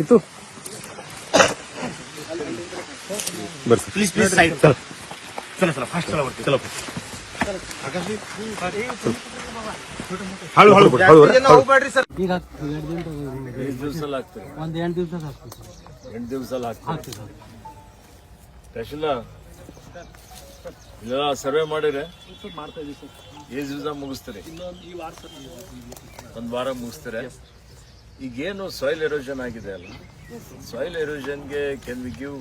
ಇತ್ತು. ಬರ್ಸಿ please please side ಸಲ ಚಲ ಸಲ ಫಾಸ್ಟ್ ಸಲ ಬರ್ತೀವಿ. ಚಲೋ. ಈಗ ದಿವಸಲ್ಲಿ ಹಾಕ್ತಾರೆ ಒಂದು ಎಂಟು ದಿವಸ ಎಂಟು ದಿವಸಲ್ಲಿ ಸರ್ ಸ್ಪೆಷಲ್? ಇಲ್ಲ ಸರ್ವೆ ಮಾಡಿದ್ರೆ ಏಜ್ ವಿಸಾ ಮುಗಿಸ್ತಾರೆ. ಒಂದು ವಾರ ಮುಗಿಸ್ತಾರೆ? ಈಗೇನು ಸಾಯಿಲ್ ಎರೋಷನ್ ಆಗಿದೆ ಅಲ್ಲ soil ಎರೋಷನ್ಗೆ can we give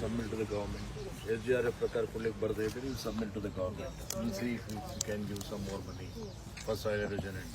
submit to the government S G R F ಪ್ರಕಾರ ಕೊಡ್ಲಿಕ್ಕೆ ಬರದೇ ಇದ್ರೆ you submit to the government see can give some more money for soil erosion and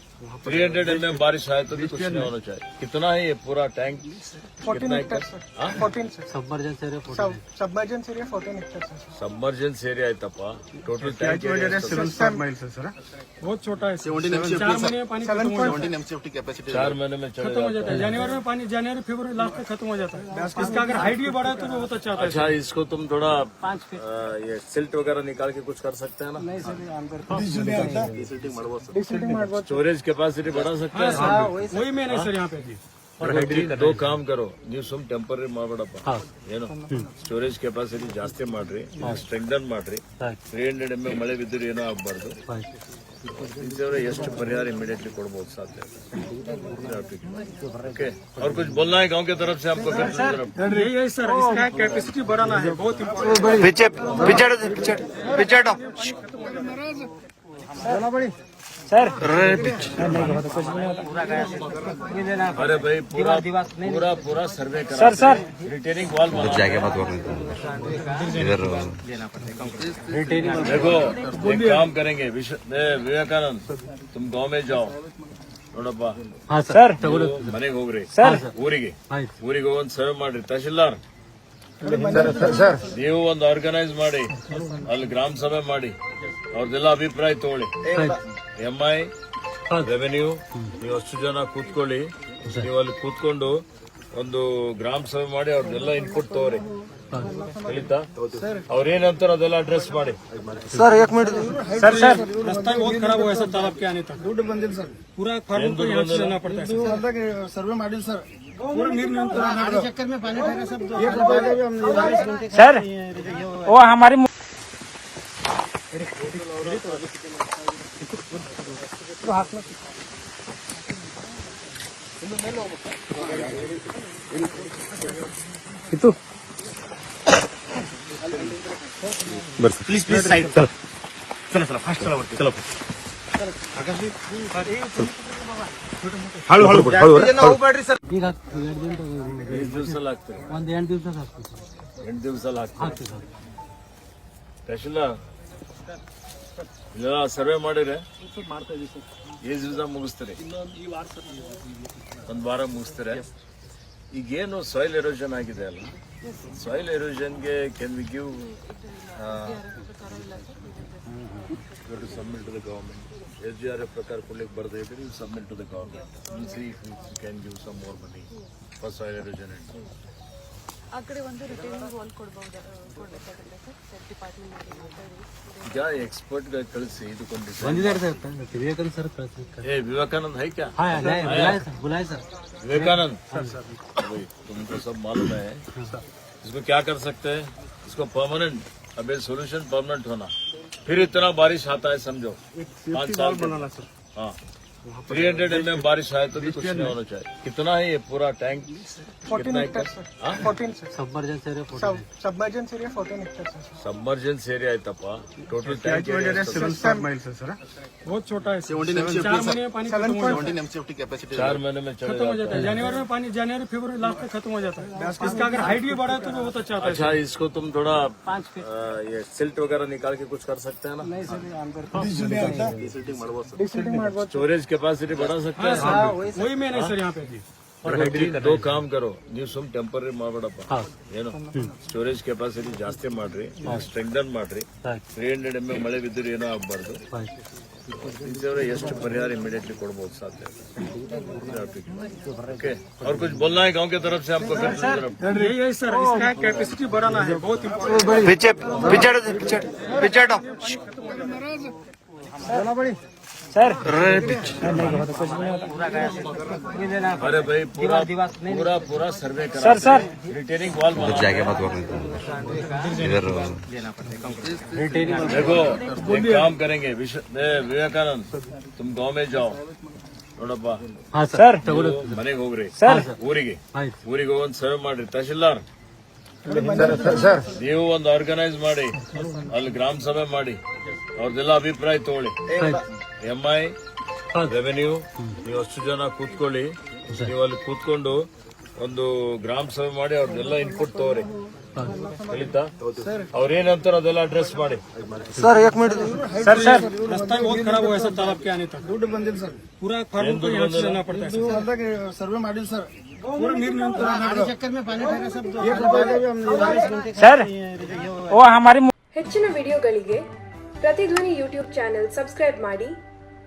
three hundred M M बारिश आए तो भी कुछ नहीं होना चाहिए। कितना है ये पूरा tank submergence area fourteen area है? तपा हाँ? टोटल तो बहुत छोटा है चार महीने में खत्म हो जाता है। जनवरी में पानी जनवरी फेबर लास्ट में खत्म हो जाता है। इसका अगर हाइट भी बढ़ा तो बहुत अच्छा अच्छा इसको तुम थोड़ा ये सिल्ट वगैरह निकाल के कुछ कर सकते हैं ना? नहीं सर स्टोरेज कैपेसिटी बढ़ा सकते हैं वही मेन है सर यहाँ पे ದೋ ಕಾಮ್ ಕರೋ ನೀವು ಸುಮ್ ಟೆಂಪರರಿ ಮಾಡ್ಬೇಡಪ್ಪ ಏನು ಸ್ಟೋರೇಜ್ ಕೆಪಾಸಿಟಿ ಜಾಸ್ತಿ ಮಾಡ್ರಿ ಸ್ಟ್ರೆಂಗ್ದನ್ ಮಾಡ್ರಿ ತ್ರೀ ಹಂಡ್ರೆಡ್ ಎಮ್ ಎ ಮಳೆ ಬಿದ್ದರೆ ಏನೂ ಆಗ್ಬಾರ್ದು ಇಂಥವ್ರೆ ಎಷ್ಟು ಪರಿಹಾರ ಇಮಿಡಿಯೇಟ್ಲಿ ಕೊಡ್ಬೋದು ಸಾಧ್ಯ ओके और कुछ बोलना है गांव की तरफ से हमको फिर दूसरी तरफ। यही है सर इसका कैपेसिटी बढ़ाना है बहुत इम्पोर्टेंट अरे भाई पूरा पूरा पूरा सर्वे करा सर सर रिटेनिंग वॉल बना देखो एक काम करेंगे विश्व ए, विवेकानंद तुम गांव में जाओ ನೋಡಪ್ಪ हाँ सर ಮನೆಗೆ ಹೋಗ್ರಿ ಊರಿಗೆ ಆಯ್ತು ಊರಿಗೆ ಹೋಗಿ ಸರ್ವ್ ಮಾಡ್ರಿ ತಹಶೀಲ್ದಾರ್ ನೀವು ಒಂದು ಆರ್ಗನೈಸ್ ಮಾಡಿ ಅಲ್ಲಿ ಗ್ರಾಮ ಸಭೆ ಮಾಡಿ ಅವ್ರದ್ದೆಲ್ಲ ಅಭಿಪ್ರಾಯ ತಗೊಳ್ಳಿ. ಎಂ ಐ ರೆವೆನ್ಯೂ ನೀವು ಅಷ್ಟು ಜನ ಕೂತ್ಕೊಳ್ಳಿ. ನೀವು ಅಲ್ಲಿ ಕೂತ್ಕೊಂಡು ಒಂದು ಗ್ರಾಮ ಸಭೆ ಮಾಡಿ ಅವ್ರದೆಲ್ಲ ಇನ್ಪುಟ್ ತಗೋರಿ. ಕಲಿತಾ ಅವ್ರೇನಂತಾರ ಅದೆಲ್ಲ ಅಡ್ರೆಸ್ ಮಾಡಿ. ಸರ್ ದುಡ್ಡು ಬಂದಿಲ್ಲ ಸರ್. ಸರ್ವೆ ಮಾಡಿಲ್ಲ ಸರ್. सर वो हमारी प्लीज़ प्लीज़ साइड चलो। चलो फास्ट चलो चलो। ಈಗ ಎಂಟು ಸರ್ವೆ ಮಾಡಿದ್ರೆ ಮಾಡ್ತಾ ಏಜ್ ದಿವಸ ಮುಗಿಸ್ತಾರೆ. ಒಂದು ವಾರ ಮುಗಿಸ್ತಾರೆ. ಈಗೇನು ಸಾಯಿಲ್ ಎರೋಜನ್ ಆಗಿದೆ ಅಲ್ಲ? Soil ಎರೋಷನ್ಗೆ can we give Submit to the government S G R F ಪ್ರಕಾರ ಕೊಡ್ಲಿಕ್ಕೆ ಬರ್ತಾ ಇದ್ರೆ you submit to the government see can give some more money for soil erosion and ಆ ಕಡೆ ಒಂದು ರಿಟೈನಿಂಗ್ ವಾಲ್ ಕೊಡ್ಬೋದು ಕೊಡ್ಬೇಕಾಗುತ್ತೆ ಸರ್ ಸರ್ ಡಿಪಾರ್ಟ್ಮೆಂಟ್ ಮಾಡಿ ಮಾತಾಡಿ ಈಗ ಎಕ್ಸ್ಪರ್ಟ್ ಕಳಿಸಿ ಇದಕ್ಕೊಂದು design. ಬಂದಿದ್ದಾರೆ ಸರ್ ವಿವೇಕಾನಂದ ಸರ್ ಕಳ್ಸಿ ए विवेकानंद है क्या हाँ नहीं बुलाए सर बुलाए सर विवेकानंद भाई तुमको सब मालूम है इसको क्या कर सकते हैं इसको परमानेंट अब ये सोल्यूशन परमानेंट होना फिर इतना बारिश आता है समझो। पाँच साल बनाना सर हाँ। थ्री हंड्रेड एम एम बारिश आए तो भी कुछ नहीं होना चाहिए कितना है ये पूरा tank submergence area submergence area है तपा टोटल टैंक बहुत छोटा है चार महीने में खत्म हो जाता है। जनवरी में पानी जनवरी फेबर लास्ट में खत्म हो जाता है। इसका अगर हाइट भी बढ़ा तो बहुत अच्छा अच्छा इसको तुम थोड़ा ये सिल्ट वगैरह निकाल के कुछ कर सकते हैं ना? स्टोरेज ಕೆಪಾಸಿಟಿ बढ़ा सकते हैं वही मेन है सर यहाँ पे ठीक, दो काम करो ನೀವು ಸುಮ್ ಟೆಂಪರರಿ ಮಾಡ್ಬೇಡಪ್ಪ ಏನು ಸ್ಟೋರೇಜ್ ಕೆಪಾಸಿಟಿ ಜಾಸ್ತಿ ಮಾಡ್ರಿ ಸ್ಟ್ರೆಂಗ್ದನ್ ಮಾಡ್ರಿ ತ್ರೀ ಹಂಡ್ರೆಡ್ ಎಮ್ ಎಂ ಮಳೆ ಬಿದ್ದರೆ ಏನೂ ಆಗ್ಬಾರ್ದು ಇದ್ದವ್ರೆ ಎಷ್ಟು ಪರಿಹಾರ ಇಮಿಡಿಯೇಟ್ಲಿ ಕೊಡ್ಬೋದು ಸಾಧ್ಯ ओके और कुछ बोलना है गांव की तरफ से आपको फिर यही है सर इसका कैपेसिटी बढ़ाना है बहुत इम्पोर्टेंट पीछे पीछे पीछे पीछे हटो अरे भाई पूरा पूरा पूरा सर्वे करा सर सर रिटेनिंग वॉल जाके मत करने इधर देखो एक काम करेंगे विश- ए, विवेकानंद तुम गांव में जाओ ನೋಡಪ್ಪ ಹಾ ಸರ್ ನೀವು ಮನೆಗೆ ಹೋಗ್ರಿ ಊರಿಗೆ ಆಯ್ತು ಊರಿಗೆ ಹೋಗಿ ಒಂದು ಸರ್ವ್ ಮಾಡ್ರಿ ತಹಶೀಲ್ದಾರ್ ನೀವು ಒಂದು ಆರ್ಗನೈಸ್ ಮಾಡಿ ಅಲ್ಲಿ ಗ್ರಾಮ ಸಭೆ ಮಾಡಿ ಅವ್ರದ್ದೆಲ್ಲ ಅಭಿಪ್ರಾಯ ತಗೊಳ್ಳಿ ಎಂ ಐ ರೆವೆನ್ಯೂ ನೀವು ಅಷ್ಟು ಜನ ಕೂತ್ಕೊಳ್ಳಿ. ನೀವು ಅಲ್ಲಿ ಕೂತ್ಕೊಂಡು ಒಂದು ಗ್ರಾಮ ಸಭೆ ಮಾಡಿ ಅವ್ರನ್ನೆಲ್ಲ ಇನ್ಪುಟ್ ತಗೋರಿ. ಹೇಳಿದ್ದ? ಅವ್ರೇನಂತಾರ ಅದೆಲ್ಲ ಅಡ್ರೆಸ್ ಮಾಡಿ. ಸರ್ ಓ ಹೆಚ್ಚಿನ ವಿಡಿಯೋಗಳಿಗೆ ಪ್ರತಿಧ್ವನಿ ಯೂಟ್ಯೂಬ್ ಚಾನೆಲ್ ಸಬ್ಸ್ಕ್ರೈಬ್ ಮಾಡಿ.